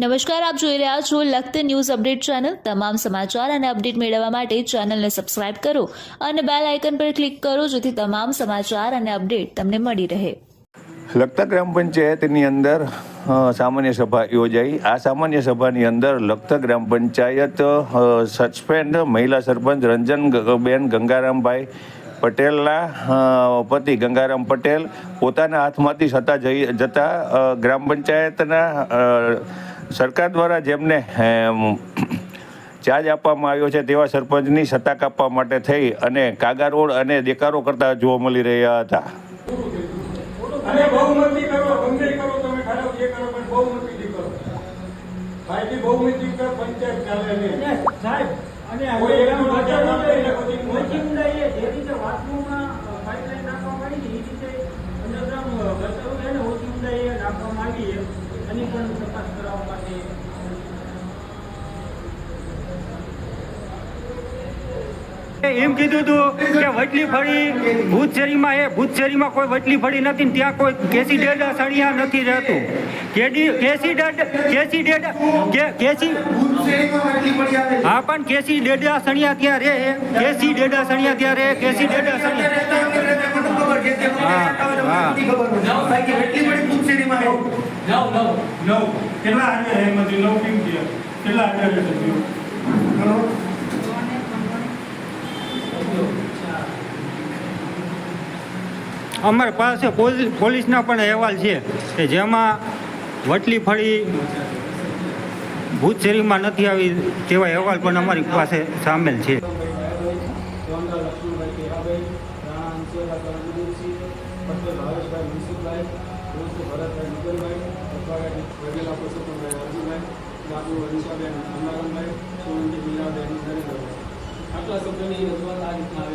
નમસ્કાર, આપ જોઈ રહ્યા છો લખત ન્યૂઝ અપડેટ ચેનલ. તમામ સમાચાર અને અપડેટ મેળવવા માટે ચેનલને સબસ્ક્રાઇબ કરો અને બેલ આઇકન પર ક્લિક કરો જેથી તમામ સમાચાર અને અપડેટ તમને મળી રહે. લખતા ગ્રામ પંચાયતની અંદર સામાન્ય સભા યોજાઈ. આ સામાન્ય સભાની અંદર લખતા ગ્રામ પંચાયત સસ્પેન્ડ મહિલા સરપંચ રંજનબેન ગંગારામભાઈ પટેલના પતિ ગંગારામ પટેલ પોતાના હાથમાંથી સત્તા જઈ જતા ગ્રામ પંચાયતના સરકાર દ્વારા જેમને ચાર્જ આપવામાં આવ્યો છે તેવા સરપંચની સત્તા કાપવા માટે થઈ અને કાગા રોડ અને દેકારો કરતા જોવા મળી રહ્યા હતા. પણ નાખવામાં આવી એ રીતે અંડરગ્રાઉન્ડ ગટરો છે ને ઓછી ઊંડાઈએ નાખવામાં આવી છે એની પણ તપાસ કરાવવા માટે એમ કીધું હતું કે વટલી ફળી ભૂતશેરીમાં એ ભૂતશેરીમાં કોઈ વટલી ફળી નથી ને ત્યાં કોઈ કેસી ડેડ સળિયા નથી રહેતું. કેડી કેસી ડેડ કેસી ડેડ કે કેસી હા પણ કેસી ડેડા સણિયા ત્યાં રહે. કેસી ડેડા સણિયા ત્યાં રહે કેસી ડેડા સણિયા હા હા. કેટલા આવ્યા એમાંથી? નવ કેમ થયા? કેટલા આવ્યા છે અમારી પાસે પોલી- પોલીસના પણ અહેવાલ છે કે જેમાં વટલી ફળી ભૂતચેરીમાં નથી આવી તેવા અહેવાલ પણ અમારી પાસે સામેલ છે. આટલા સભ્યોની રજૂઆત આ રીતના